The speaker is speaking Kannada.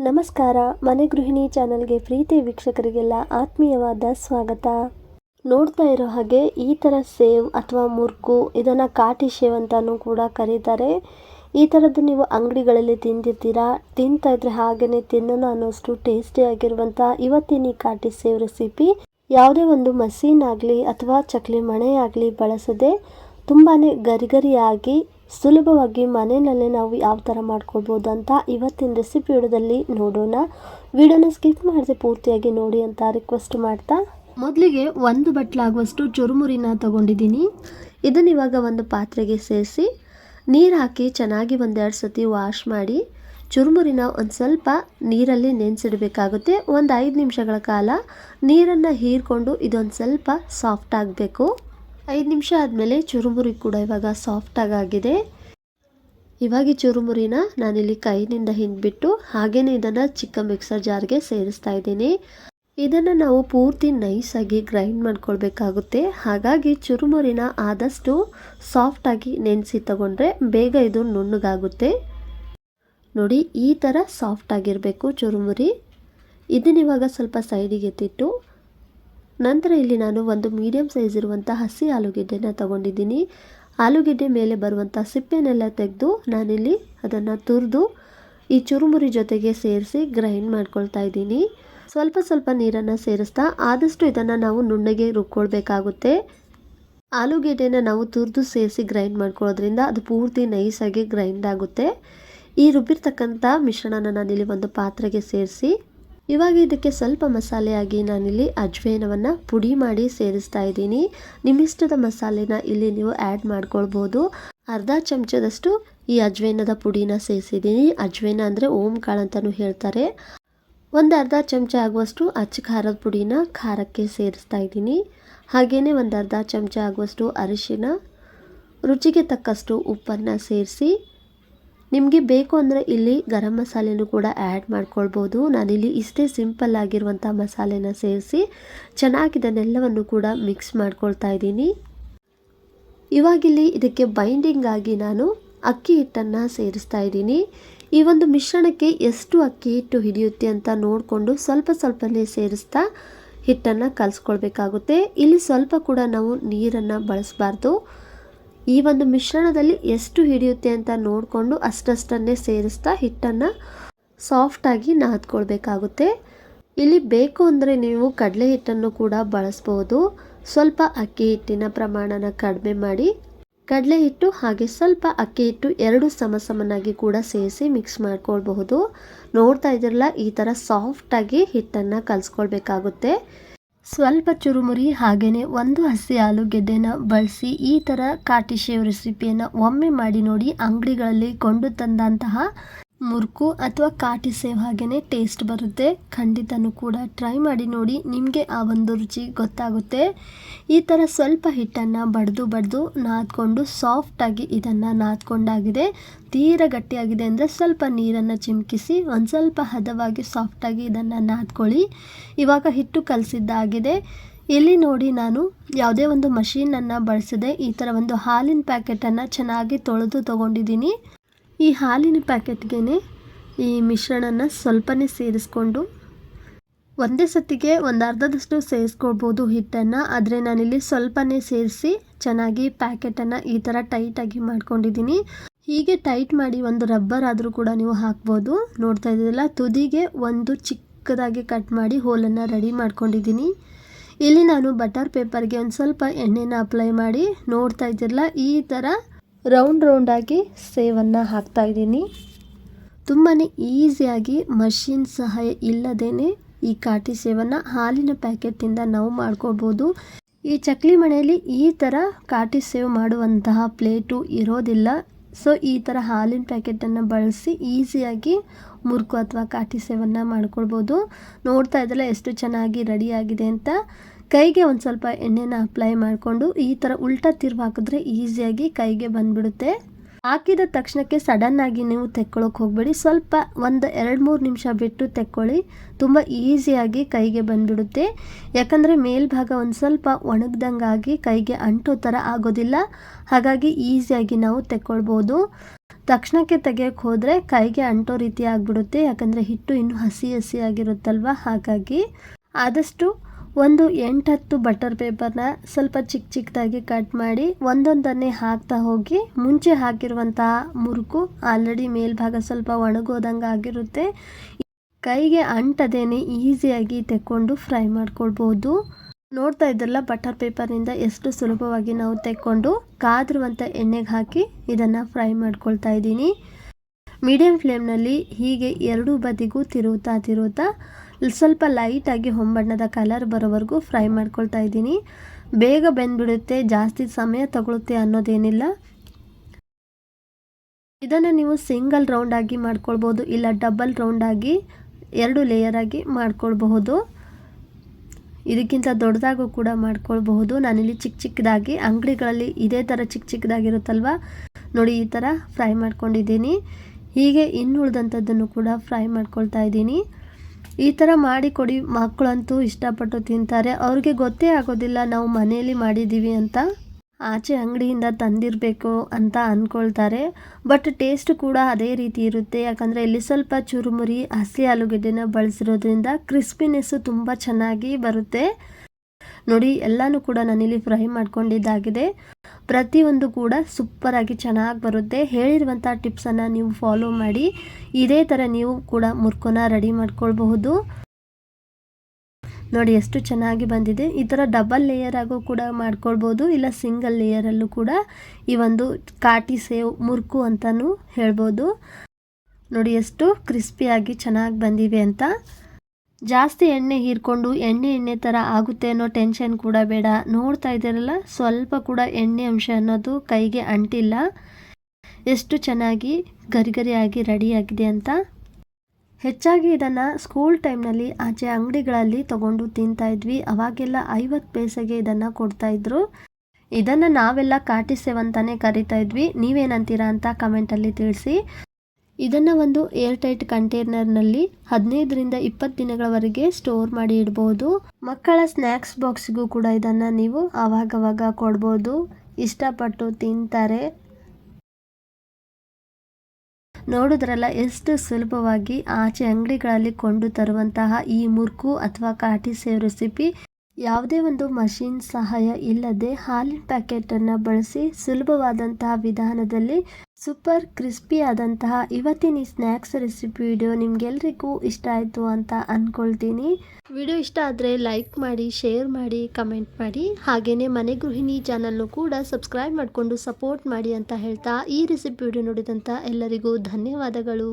ನಮಸ್ಕಾರ. ಮನೆ ಗೃಹಿಣಿ ಚಾನಲ್ಗೆ ಪ್ರೀತಿ ವೀಕ್ಷಕರಿಗೆಲ್ಲ ಆತ್ಮೀಯವಾದ ಸ್ವಾಗತ. ನೋಡ್ತಾ ಇರೋ ಹಾಗೆ ಈ ಥರ ಸೇವ್ ಅಥವಾ ಮುರ್ಕು ಇದನ್ನು ಕಾಟಿ ಶೇವ್ ಅಂತಾನೂ ಕೂಡ ಕರೀತಾರೆ. ಈ ಥರದ್ದು ನೀವು ಅಂಗಡಿಗಳಲ್ಲಿ ತಿಂದಿರ್ತೀರಾ? ತಿಂತಾ ಇದ್ರೆ ಹಾಗೆಯೇ ತಿನ್ನೋಣ ಅನ್ನೋಷ್ಟು ಟೇಸ್ಟಿಯಾಗಿರುವಂಥ ಇವತ್ತಿನ ಈ ಕಾಟಿ ಸೇವ್ ರೆಸಿಪಿ ಯಾವುದೇ ಒಂದು ಮಸೀನ್ ಆಗಲಿ ಅಥವಾ ಚಕ್ಲಿ ಮಣೆ ಆಗಲಿ ಬಳಸದೆ ತುಂಬಾ ಗರಿಗರಿಯಾಗಿ ಸುಲಭವಾಗಿ ಮನೆಯಲ್ಲೇ ನಾವು ಯಾವ ಥರ ಮಾಡ್ಕೊಳ್ಬೋದು ಅಂತ ಇವತ್ತಿನ ರೆಸಿಪಿ ವಿಡಿಯೋದಲ್ಲಿ ನೋಡೋಣ. ವಿಡಿಯೋನ ಸ್ಕಿಪ್ ಮಾಡದೆ ಪೂರ್ತಿಯಾಗಿ ನೋಡಿ ಅಂತ ರಿಕ್ವೆಸ್ಟ್ ಮಾಡ್ತಾ. ಮೊದಲಿಗೆ ಒಂದು ಬಟ್ಲಾಗುವಷ್ಟು ಚುರುಮುರಿನ ತೊಗೊಂಡಿದ್ದೀನಿ. ಇದನ್ನು ಇವಾಗ ಒಂದು ಪಾತ್ರೆಗೆ ಸೇರಿಸಿ ನೀರು ಹಾಕಿ ಚೆನ್ನಾಗಿ ಒಂದೆರಡು ಸತಿ ವಾಶ್ ಮಾಡಿ ಚುರುಮುರಿನ ಒಂದು ಸ್ವಲ್ಪ ನೀರಲ್ಲಿ ನೆನೆಸಿಡಬೇಕಾಗುತ್ತೆ. ಒಂದು ಐದು ನಿಮಿಷಗಳ ಕಾಲ ನೀರನ್ನು ಹೀರ್ಕೊಂಡು ಇದೊಂದು ಸ್ವಲ್ಪ ಸಾಫ್ಟ್ ಆಗಬೇಕು. ಐದು ನಿಮಿಷ ಆದಮೇಲೆ ಚುರುಮುರಿ ಕೂಡ ಇವಾಗ ಸಾಫ್ಟಾಗಿ ಆಗಿದೆ ಇವಾಗ ಈ ಚುರುಮುರಿನ ನಾನಿಲ್ಲಿ ಕೈನಿಂದ ಹಿಂಡ್ಬಿಟ್ಟು ಹಾಗೇನೆ ಇದನ್ನು ಚಿಕ್ಕ ಮಿಕ್ಸರ್ ಜಾರ್ಗೆ ಸೇರಿಸ್ತಾ ಇದ್ದೀನಿ. ಇದನ್ನು ನಾವು ಪೂರ್ತಿ ನೈಸಾಗಿ ಗ್ರೈಂಡ್ ಮಾಡ್ಕೊಳ್ಬೇಕಾಗುತ್ತೆ. ಹಾಗಾಗಿ ಚುರುಮುರಿನ ಆದಷ್ಟು ಸಾಫ್ಟಾಗಿ ನೆನೆಸಿ ತಗೊಂಡ್ರೆ ಬೇಗ ಇದು ನುಣ್ಣಗಾಗುತ್ತೆ. ನೋಡಿ, ಈ ಥರ ಸಾಫ್ಟಾಗಿರಬೇಕು ಚುರುಮುರಿ. ಇದನ್ನಿವಾಗ ಸ್ವಲ್ಪ ಸೈಡಿಗೆ ಎತ್ತಿಟ್ಟು ನಂತರ ಇಲ್ಲಿ ನಾನು ಒಂದು ಮೀಡಿಯಂ ಸೈಜ್ ಇರುವಂಥ ಹಸಿ ಆಲೂಗೆಡ್ಡೆನ ತಗೊಂಡಿದ್ದೀನಿ. ಆಲೂಗೆಡ್ಡೆ ಮೇಲೆ ಬರುವಂಥ ಸಿಪ್ಪೆನೆಲ್ಲ ತೆಗೆದು ನಾನಿಲ್ಲಿ ಅದನ್ನು ತುರಿದು ಈ ಚುರುಮುರಿ ಜೊತೆಗೆ ಸೇರಿಸಿ ಗ್ರೈಂಡ್ ಮಾಡ್ಕೊಳ್ತಾ ಇದ್ದೀನಿ. ಸ್ವಲ್ಪ ಸ್ವಲ್ಪ ನೀರನ್ನು ಸೇರಿಸ್ತಾ ಆದಷ್ಟು ಇದನ್ನು ನಾವು ನುಣ್ಣಗೆ ರುಬ್ಕೊಳ್ಬೇಕಾಗುತ್ತೆ. ಆಲೂಗೆಡ್ಡೆನ ನಾವು ತುರಿದು ಸೇರಿಸಿ ಗ್ರೈಂಡ್ ಮಾಡ್ಕೊಳ್ಳೋದ್ರಿಂದ ಅದು ಪೂರ್ತಿ ನೈಸಾಗಿ ಗ್ರೈಂಡ್ ಆಗುತ್ತೆ. ಈ ರುಬ್ಬಿರ್ತಕ್ಕಂಥ ಮಿಶ್ರಣನ ನಾನಿಲ್ಲಿ ಒಂದು ಪಾತ್ರೆಗೆ ಸೇರಿಸಿ ಇವಾಗ ಇದಕ್ಕೆ ಸ್ವಲ್ಪ ಮಸಾಲೆಯಾಗಿ ನಾನಿಲ್ಲಿ ಅಜ್ವೇನವನ್ನು ಪುಡಿ ಮಾಡಿ ಸೇರಿಸ್ತಾ ಇದ್ದೀನಿ. ನಿಮ್ಮಿಷ್ಟದ ಮಸಾಲೆನ ಇಲ್ಲಿ ನೀವು ಆ್ಯಡ್ ಮಾಡ್ಕೊಳ್ಬೋದು. ಅರ್ಧ ಚಮಚದಷ್ಟು ಈ ಅಜ್ವೇನದ ಪುಡಿನ ಸೇರಿಸಿದ್ದೀನಿ. ಅಜ್ವೇನ ಅಂದರೆ ಓಂ ಕಾಳು ಅಂತಲೂ ಹೇಳ್ತಾರೆ. ಒಂದು ಅರ್ಧ ಚಮಚ ಆಗುವಷ್ಟು ಅಚ್ಚ ಖಾರದ ಪುಡಿನ ಖಾರಕ್ಕೆ ಸೇರಿಸ್ತಾ ಇದ್ದೀನಿ. ಹಾಗೆಯೇ ಒಂದು ಅರ್ಧ ಚಮಚ ಆಗುವಷ್ಟು ಅರಿಶಿನ, ರುಚಿಗೆ ತಕ್ಕಷ್ಟು ಉಪ್ಪನ್ನು ಸೇರಿಸಿ ನಿಮಗೆ ಬೇಕು ಅಂದರೆ ಇಲ್ಲಿ ಗರಂ ಮಸಾಲೆನೂ ಕೂಡ ಆ್ಯಡ್ ಮಾಡ್ಕೊಳ್ಬೋದು. ನಾನಿಲ್ಲಿ ಇಷ್ಟೇ ಸಿಂಪಲ್ ಆಗಿರುವಂಥ ಮಸಾಲೆನ ಸೇರಿಸಿ ಚೆನ್ನಾಗಿದ್ದನ್ನೆಲ್ಲವನ್ನು ಕೂಡ ಮಿಕ್ಸ್ ಮಾಡ್ಕೊಳ್ತಾ ಇದ್ದೀನಿ. ಇವಾಗಿಲ್ಲಿ ಇದಕ್ಕೆ ಬೈಂಡಿಂಗ್ ಆಗಿ ನಾನು ಅಕ್ಕಿ ಹಿಟ್ಟನ್ನು ಸೇರಿಸ್ತಾ ಇದ್ದೀನಿ. ಈ ಒಂದು ಮಿಶ್ರಣಕ್ಕೆ ಎಷ್ಟು ಅಕ್ಕಿ ಹಿಟ್ಟು ಹಿಡಿಯುತ್ತೆ ಅಂತ ನೋಡಿಕೊಂಡು ಸ್ವಲ್ಪ ಸ್ವಲ್ಪನೇ ಸೇರಿಸ್ತಾ ಹಿಟ್ಟನ್ನು ಕಲಿಸ್ಕೊಳ್ಬೇಕಾಗುತ್ತೆ. ಇಲ್ಲಿ ಸ್ವಲ್ಪ ಕೂಡ ನಾವು ನೀರನ್ನು ಬಳಸಬಾರ್ದು. ಈ ಒಂದು ಮಿಶ್ರಣದಲ್ಲಿ ಎಷ್ಟು ಹಿಡಿಯುತ್ತೆ ಅಂತ ನೋಡಿಕೊಂಡು ಅಷ್ಟಷ್ಟನ್ನೇ ಸೇರಿಸ್ತಾ ಹಿಟ್ಟನ್ನು ಸಾಫ್ಟಾಗಿ ನಾದ್ಕೊಳ್ಬೇಕಾಗುತ್ತೆ. ಇಲ್ಲಿ ಬೇಕು ಅಂದರೆ ನೀವು ಕಡಲೆ ಹಿಟ್ಟನ್ನು ಕೂಡ ಬಳಸ್ಬೋದು. ಸ್ವಲ್ಪ ಅಕ್ಕಿ ಹಿಟ್ಟಿನ ಪ್ರಮಾಣನ ಕಡಿಮೆ ಮಾಡಿ. ಕಡಲೆ ಹಿಟ್ಟು ಹಾಗೆ ಸ್ವಲ್ಪ ಅಕ್ಕಿ ಹಿಟ್ಟು ಎರಡು ಸಮ ಸಮನಾಗಿ ಕೂಡ ಸೇರಿಸಿ ಮಿಕ್ಸ್ ಮಾಡ್ಕೊಳ್ಬಹುದು. ನೋಡ್ತಾ ಇದ್ರಲ್ಲ ಈ ಥರ ಸಾಫ್ಟಾಗಿ ಹಿಟ್ಟನ್ನು ಕಲಿಸ್ಕೊಳ್ಬೇಕಾಗುತ್ತೆ. ಸ್ವಲ್ಪ ಚುರುಮುರಿ ಹಾಗೆಯೇ ಒಂದು ಹಸಿ ಆಲೂಗೆಡ್ಡೆನ ಬಳಸಿ ಈ ಥರ ಕಾಟಿ ಶೇವ್ ರೆಸಿಪಿಯನ್ನು ಒಮ್ಮೆ ಮಾಡಿ ನೋಡಿ ಅಂಗಡಿಗಳಲ್ಲಿ ಕೊಂಡು ತಂದಂತಹ ಮುರುಕು ಅಥವಾ ಕಾಟಿ ಸೇವ್ ಹಾಗೆಯೇ ಟೇಸ್ಟ್ ಬರುತ್ತೆ. ಖಂಡಿತನೂ ಕೂಡ ಟ್ರೈ ಮಾಡಿ ನೋಡಿ, ನಿಮಗೆ ಆ ಒಂದು ರುಚಿ ಗೊತ್ತಾಗುತ್ತೆ. ಈ ಥರ ಸ್ವಲ್ಪ ಹಿಟ್ಟನ್ನು ಬಡಿದು ಬಡಿದು ನಾದ್ಕೊಂಡು ಸಾಫ್ಟಾಗಿ ಇದನ್ನು ನಾದ್ಕೊಂಡಾಗಿದೆ. ತೀರ ಗಟ್ಟಿಯಾಗಿದೆ ಅಂದರೆ ಸ್ವಲ್ಪ ನೀರನ್ನು ಚಿಮುಕಿಸಿ, ಒಂದು ಸ್ವಲ್ಪ ಹದವಾಗಿ ಸಾಫ್ಟಾಗಿ ಇದನ್ನು ನಾದ್ಕೊಳ್ಳಿ. ಇವಾಗ ಹಿಟ್ಟು ಕಲಸಿದ್ದಾಗಿದೆ ಇಲ್ಲಿ ನೋಡಿ ನಾನು ಯಾವುದೇ ಒಂದು ಮಷೀನನ್ನು ಬಳಸದೆ ಈ ಥರ ಒಂದು ಹಾಲಿನ ಪ್ಯಾಕೆಟನ್ನು ಚೆನ್ನಾಗಿ ತೊಳೆದು ತೊಗೊಂಡಿದ್ದೀನಿ. ಈ ಹಾಲಿನ ಪ್ಯಾಕೆಟ್ಗೆ ಈ ಮಿಶ್ರಣನ ಸ್ವಲ್ಪನೇ ಸೇರಿಸ್ಕೊಂಡು ಒಂದೇ ಸತಿಗೆ ಒಂದು ಅರ್ಧದಷ್ಟು ಸೇರಿಸ್ಕೊಳ್ಬೋದು ಹಿಟ್ಟನ್ನು. ಆದರೆ ನಾನಿಲ್ಲಿ ಸ್ವಲ್ಪನೇ ಸೇರಿಸಿ ಚೆನ್ನಾಗಿ ಪ್ಯಾಕೆಟನ್ನು ಈ ಥರ ಟೈಟಾಗಿ ಮಾಡ್ಕೊಂಡಿದ್ದೀನಿ. ಹೀಗೆ ಟೈಟ್ ಮಾಡಿ ಒಂದು ರಬ್ಬರ್ ಆದರೂ ಕೂಡ ನೀವು ಹಾಕ್ಬೋದು. ನೋಡ್ತಾ ಇದ್ದೀರಲ್ಲ, ತುದಿಗೆ ಒಂದು ಚಿಕ್ಕದಾಗಿ ಕಟ್ ಮಾಡಿ ಹೋಲನ್ನು ರೆಡಿ ಮಾಡ್ಕೊಂಡಿದ್ದೀನಿ. ಇಲ್ಲಿ ನಾನು ಬಟರ್ ಪೇಪರ್ಗೆ ಒಂದು ಸ್ವಲ್ಪ ಎಣ್ಣೆನ ಅಪ್ಲೈ ಮಾಡಿ ನೋಡ್ತಾ ಇದ್ದೀರಲ್ಲ, ಈ ಥರ ರೌಂಡ್ ರೌಂಡಾಗಿ ಸೇವನ್ನು ಹಾಕ್ತಾ ಇದ್ದೀನಿ. ತುಂಬಾ ಈಸಿಯಾಗಿ ಮಷಿನ್ ಸಹಾಯ ಇಲ್ಲದೇ ಈ ಕಾಟಿ ಸೇವನ್ನು ಹಾಲಿನ ಪ್ಯಾಕೆಟಿಂದ ನಾವು ಮಾಡ್ಕೊಳ್ಬೋದು ಈ ಚಕ್ಲಿ ಮನೆಯಲ್ಲಿ ಈ ಥರ ಕಾಟಿ ಸೇವ್ ಮಾಡುವಂತಹ ಪ್ಲೇಟು ಇರೋದಿಲ್ಲ. ಸೊ ಈ ಥರ ಹಾಲಿನ ಪ್ಯಾಕೆಟನ್ನು ಬಳಸಿ ಈಸಿಯಾಗಿ ಮುರುಕು ಅಥವಾ ಕಾಟಿ ಸೇವನ್ನು ಮಾಡ್ಕೊಳ್ಬೋದು. ನೋಡ್ತಾ ಇದ್ದಲ್ಲ ಎಷ್ಟು ಚೆನ್ನಾಗಿ ರೆಡಿಯಾಗಿದೆ ಅಂತ. ಕೈಗೆ ಒಂದು ಸ್ವಲ್ಪ ಎಣ್ಣೆನ ಅಪ್ಲೈ ಮಾಡಿಕೊಂಡು ಈ ಥರ ಉಲ್ಟಾ ತಿರುವು ಹಾಕಿದ್ರೆ ಈಸಿಯಾಗಿ ಕೈಗೆ ಬಂದುಬಿಡುತ್ತೆ. ಹಾಕಿದ ತಕ್ಷಣಕ್ಕೆ ಸಡನ್ನಾಗಿ ನೀವು ತೆಕ್ಕೊಳ್ಳೋಕೆ ಹೋಗಬೇಡಿ. ಸ್ವಲ್ಪ ಒಂದು ಎರಡು ಮೂರು ನಿಮಿಷ ಬಿಟ್ಟು ತೆಕ್ಕೊಳ್ಳಿ. ತುಂಬ ಈಸಿಯಾಗಿ ಕೈಗೆ ಬಂದುಬಿಡುತ್ತೆ. ಯಾಕಂದರೆ ಮೇಲ್ಭಾಗ ಒಂದು ಸ್ವಲ್ಪ ಒಣಗ್ದಂಗಾಗಿ ಕೈಗೆ ಅಂಟೋ ಥರ ಆಗೋದಿಲ್ಲ. ಹಾಗಾಗಿ ಈಸಿಯಾಗಿ ನಾವು ತೆಕ್ಕೊಳ್ಬೋದು. ತಕ್ಷಣಕ್ಕೆ ತೆಗಿಯೋಕ್ಕೆ ಹೋದರೆ ಕೈಗೆ ಅಂಟೋ ರೀತಿ ಆಗಿಬಿಡುತ್ತೆ. ಯಾಕಂದರೆ ಹಿಟ್ಟು ಇನ್ನೂ ಹಸಿ ಹಸಿಯಾಗಿರುತ್ತಲ್ವ ಹಾಗಾಗಿ ಆದಷ್ಟು ಒಂದು ಎಂಟತ್ತು ಬಟರ್ ಪೇಪರ್ನ ಸ್ವಲ್ಪ ಚಿಕ್ಕ ಚಿಕ್ಕದಾಗಿ ಕಟ್ ಮಾಡಿ ಒಂದೊಂದನ್ನೇ ಹಾಕ್ತಾ ಹೋಗಿ ಮುಂಚೆ ಹಾಕಿರುವಂತಹ ಮುರುಕು ಆಲ್ರೆಡಿ ಮೇಲ್ಭಾಗ ಸ್ವಲ್ಪ ಒಣಗೋದಂಗೆ ಆಗಿರುತ್ತೆ. ಕೈಗೆ ಅಂಟದೇನೆ ಈಸಿಯಾಗಿ ತೆಕ್ಕೊಂಡು ಫ್ರೈ ಮಾಡ್ಕೊಳ್ಬೋದು ನೋಡ್ತಾ ಇದ್ರಲ್ಲ ಬಟರ್ ಪೇಪರ್ನಿಂದ ಎಷ್ಟು ಸುಲಭವಾಗಿ ನಾವು ತೆಕ್ಕೊಂಡು ಕಾದಿರುವಂಥ ಎಣ್ಣೆಗೆ ಹಾಕಿ ಇದನ್ನು ಫ್ರೈ ಮಾಡ್ಕೊಳ್ತಾ ಇದ್ದೀನಿ. ಮೀಡಿಯಂ ಫ್ಲೇಮ್ನಲ್ಲಿ ಹೀಗೆ ಎರಡೂ ಬದಿಗೂ ತಿರುವುತ್ತಾ ತಿರುವುತ್ತಾ ಸ್ವಲ್ಪ ಲೈಟಾಗಿ ಹೊಂಬಣ್ಣದ ಕಲರ್ ಬರೋವರೆಗೂ ಫ್ರೈ ಮಾಡ್ಕೊಳ್ತಾ ಇದ್ದೀನಿ. ಬೇಗ ಬೆಂದ್ಬಿಡುತ್ತೆ, ಜಾಸ್ತಿ ಸಮಯ ತಗೊಳುತ್ತೆ ಅನ್ನೋದೇನಿಲ್ಲ. ಇದನ್ನು ನೀವು ಸಿಂಗಲ್ ರೌಂಡಾಗಿ ಮಾಡ್ಕೊಳ್ಬೋದು, ಇಲ್ಲ ಡಬಲ್ ರೌಂಡಾಗಿ ಎರಡು ಲೇಯರಾಗಿ ಮಾಡ್ಕೊಳ್ಬಹುದು. ಇದಕ್ಕಿಂತ ದೊಡ್ಡದಾಗೂ ಕೂಡ ಮಾಡ್ಕೊಳ್ಬಹುದು. ನಾನಿಲ್ಲಿ ಚಿಕ್ಕ ಚಿಕ್ಕದಾಗಿ, ಅಂಗಡಿಗಳಲ್ಲಿ ಇದೇ ಥರ ಚಿಕ್ಕ ಚಿಕ್ಕದಾಗಿರುತ್ತಲ್ವ? ನೋಡಿ ಈ ಥರ ಫ್ರೈ ಮಾಡ್ಕೊಂಡಿದ್ದೀನಿ. ಹೀಗೆ ಇನ್ನುಳಿದಂಥದ್ದನ್ನು ಕೂಡ ಫ್ರೈ ಮಾಡ್ಕೊಳ್ತಾ ಇದ್ದೀನಿ. ಈ ಥರ ಮಾಡಿ ಕೊಡಿ, ಮಕ್ಕಳಂತೂ ಇಷ್ಟಪಟ್ಟು ತಿಂತಾರೆ. ಅವ್ರಿಗೆ ಗೊತ್ತೇ ಆಗೋದಿಲ್ಲ ನಾವು ಮನೆಯಲ್ಲಿ ಮಾಡಿದ್ದೀವಿ ಅಂತ. ಆಚೆ ಅಂಗಡಿಯಿಂದ ತಂದಿರಬೇಕು ಅಂತ ಅಂದ್ಕೊಳ್ತಾರೆ. ಬಟ್ ಟೇಸ್ಟ್ ಕೂಡ ಅದೇ ರೀತಿ ಇರುತ್ತೆ. ಯಾಕಂದರೆ ಇಲ್ಲಿ ಸ್ವಲ್ಪ ಚುರುಮುರಿ, ಹಸಿ ಆಲೂಗೆಡ್ಡೆನ ಬಳಸಿರೋದ್ರಿಂದ ಕ್ರಿಸ್ಪಿನೆಸ್ಸು ತುಂಬ ಚೆನ್ನಾಗಿ ಬರುತ್ತೆ. ನೋಡಿ, ಎಲ್ಲನೂ ಕೂಡ ನಾನಿಲ್ಲಿ ಫ್ರೈ ಮಾಡ್ಕೊಂಡಿದ್ದಾಗಿದೆ. ಪ್ರತಿಯೊಂದು ಕೂಡ ಸೂಪರಾಗಿ ಚೆನ್ನಾಗಿ ಬರುತ್ತೆ. ಹೇಳಿರುವಂಥ ಟಿಪ್ಸನ್ನು ನೀವು ಫಾಲೋ ಮಾಡಿ. ಇದೇ ಥರ ನೀವು ಕೂಡ ಮುರ್ಕೋನ ರೆಡಿ ಮಾಡ್ಕೊಳ್ಬಹುದು. ನೋಡಿ ಎಷ್ಟು ಚೆನ್ನಾಗಿ ಬಂದಿದೆ. ಈ ಥರ ಡಬಲ್ ಲೇಯರ್ ಆಗು ಕೂಡ ಮಾಡ್ಕೊಳ್ಬೋದು ಇಲ್ಲ ಸಿಂಗಲ್ ಲೇಯರಲ್ಲೂ ಕೂಡ ಈ ಒಂದು ಕಾಟಿ ಸೇವ್, ಮುರ್ಕು ಅಂತಲೂ ಹೇಳ್ಬೋದು. ನೋಡಿ ಎಷ್ಟು ಕ್ರಿಸ್ಪಿಯಾಗಿ ಚೆನ್ನಾಗಿ ಬಂದಿವೆ ಅಂತ. ಜಾಸ್ತಿ ಎಣ್ಣೆ ಹೀರ್ಕೊಂಡು ಎಣ್ಣೆ ಎಣ್ಣೆ ಥರ ಆಗುತ್ತೆ ಅನ್ನೋ ಟೆನ್ಷನ್ ಕೂಡ ಬೇಡ. ನೋಡ್ತಾ ಇದ್ದೀರಲ್ಲ, ಸ್ವಲ್ಪ ಕೂಡ ಎಣ್ಣೆ ಅಂಶ ಅನ್ನೋದು ಕೈಗೆ ಅಂಟಿಲ್ಲ. ಎಷ್ಟು ಚೆನ್ನಾಗಿ ಗರಿಗರಿಯಾಗಿ ರೆಡಿಯಾಗಿದೆ ಅಂತ. ಹೆಚ್ಚಾಗಿ ಇದನ್ನು ಸ್ಕೂಲ್ ಟೈಮ್ನಲ್ಲಿ ಆಚೆ ಅಂಗಡಿಗಳಲ್ಲಿ ತಗೊಂಡು ತಿಂತಾ ಇದ್ವಿ. ಅವಾಗೆಲ್ಲ ಐವತ್ತು ಪೈಸೆಗೆ ಇದನ್ನು ಕೊಡ್ತಾಯಿದ್ರು ಇದನ್ನು ನಾವೆಲ್ಲ ಕಾಟಿಸೇವಂತಾನೆ ಕರಿತಾ ಇದ್ವಿ. ನೀವೇನಂತೀರಾ ಅಂತ ಕಮೆಂಟಲ್ಲಿ ತಿಳಿಸಿ. ಇದನ್ನು ಒಂದು ಏರ್ ಟೈಟ್ ಕಂಟೈನರ್ನಲ್ಲಿ ಹದಿನೈದರಿಂದ ಇಪ್ಪತ್ತು ದಿನಗಳವರೆಗೆ ಸ್ಟೋರ್ ಮಾಡಿ ಇಡ್ಬೋದು. ಮಕ್ಕಳ ಸ್ನ್ಯಾಕ್ಸ್ ಬಾಕ್ಸ್ಗೂ ಕೂಡ ಇದನ್ನು ನೀವು ಆವಾಗವಾಗ ಕೊಡ್ಬೋದು. ಇಷ್ಟಪಟ್ಟು ತಿಂತಾರೆ. ನೋಡಿದ್ರಲ್ಲ, ಎಷ್ಟು ಸುಲಭವಾಗಿ ಆಚೆ ಅಂಗಡಿಗಳಲ್ಲಿ ಕೊಂಡು ತರುವಂತಹ ಈ ಮುರ್ಕು ಅಥವಾ ಕಾಟಿ ಸೇವ್ ರೆಸಿಪಿ. ಯಾವುದೇ ಒಂದು ಮಷಿನ್ ಸಹಾಯ ಇಲ್ಲದೆ ಹಾಲಿನ ಪ್ಯಾಕೆಟನ್ನು ಬಳಸಿ ಸುಲಭವಾದಂತಹ ವಿಧಾನದಲ್ಲಿ ಸೂಪರ್ ಕ್ರಿಸ್ಪಿ ಆದಂತಹ ಇವತ್ತಿನ ಈ ಸ್ನ್ಯಾಕ್ಸ್ ರೆಸಿಪಿ ವಿಡಿಯೋ ನಿಮ್ಗೆಲ್ರಿಗೂ ಇಷ್ಟ ಆಯಿತು ಅಂತ ಅಂದ್ಕೊಳ್ತೀನಿ ವಿಡಿಯೋ ಇಷ್ಟ ಆದರೆ ಲೈಕ್ ಮಾಡಿ, ಶೇರ್ ಮಾಡಿ, ಕಮೆಂಟ್ ಮಾಡಿ. ಹಾಗೆಯೇ ಮನೆ ಗೃಹಿಣಿ ಚಾನಲ್ನು ಕೂಡ ಸಬ್ಸ್ಕ್ರೈಬ್ ಮಾಡಿಕೊಂಡು ಸಪೋರ್ಟ್ ಮಾಡಿ ಅಂತ ಹೇಳ್ತಾ ಈ ರೆಸಿಪಿ ವಿಡಿಯೋ ನೋಡಿದಂಥ ಎಲ್ಲರಿಗೂ ಧನ್ಯವಾದಗಳು.